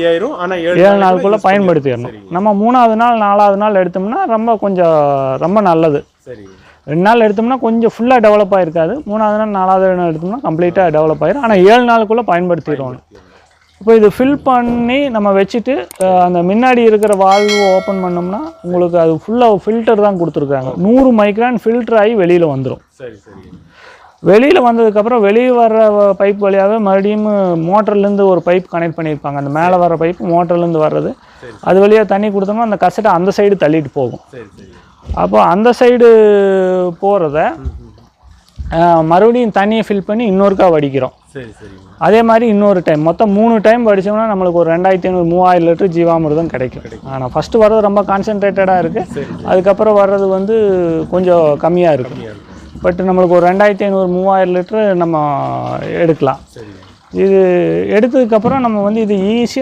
ஆயிரும். ஆனா ஏழு நாளைக்குள்ள பயன்படுத்திடணும். நம்ம மூணாவது நாள் நாலாவது நாள் எடுத்தோம்னா ரொம்ப கொஞ்சம் ரொம்ப நல்லது. சரி. ரெண்டு நாள் எடுத்தோம்னா கொஞ்சம் ஃபுல்லாக டெவலப் ஆகிருக்காது மூணாவது நாள் நாலாவது நாள் எடுத்தோம்னா கம்ப்ளீட்டாக டெவலப் ஆயிரும். ஆனால் ஏழு நாளுக்குள்ளே பயன்படுத்திடுவோம் இப்போ இது ஃபில் பண்ணி நம்ம வச்சுட்டு அந்த முன்னாடி இருக்கிற வால்வு ஓப்பன் பண்ணோம்னா உங்களுக்கு அது ஃபுல்லாக ஃபில்டர் தான் கொடுத்துருக்காங்க. நூறு மைக்ரான் ஃபில்டர் ஆகி வெளியில் வந்துடும் சரி சரி. வெளியில் வந்ததுக்கப்புறம் வெளியே வர்ற பைப் வழியாகவே மறுபடியும் மோட்டர்லேருந்து ஒரு பைப் கனெக்ட் பண்ணியிருப்பாங்க. அந்த மேலே வர பைப் மோட்டர்லேருந்து வர்றது. அது வழியாக தண்ணி கொடுத்தோம்னா அந்த கசட்டை அந்த சைடு தள்ளிட்டு போகும். அப்போ அந்த சைடு போகிறத மறுபடியும் தண்ணியை ஃபில் பண்ணி இன்னொருக்கா வடிக்கிறோம். அதே மாதிரி இன்னொரு டைம் மொத்தம் மூணு டைம் படித்தோம்னா நம்மளுக்கு ஒரு ரெண்டாயிரத்தி ஐநூறு மூவாயிரம் லிட்டர் ஜீவாமிர்தம் கிடைக்கும். ஆனால் ஃபஸ்ட்டு வர்றது ரொம்ப கான்சென்ட்ரேட்டடாக இருக்குது அதுக்கப்புறம் வர்றது வந்து கொஞ்சம் கம்மியாக இருக்குது இருக்கும் பட் நம்மளுக்கு ஒரு ரெண்டாயிரத்தி ஐநூறு மூவாயிரம் லிட்டர் நம்ம எடுக்கலாம். இது எடுத்ததுக்கப்புறம் நம்ம வந்து இது ஈஸியாக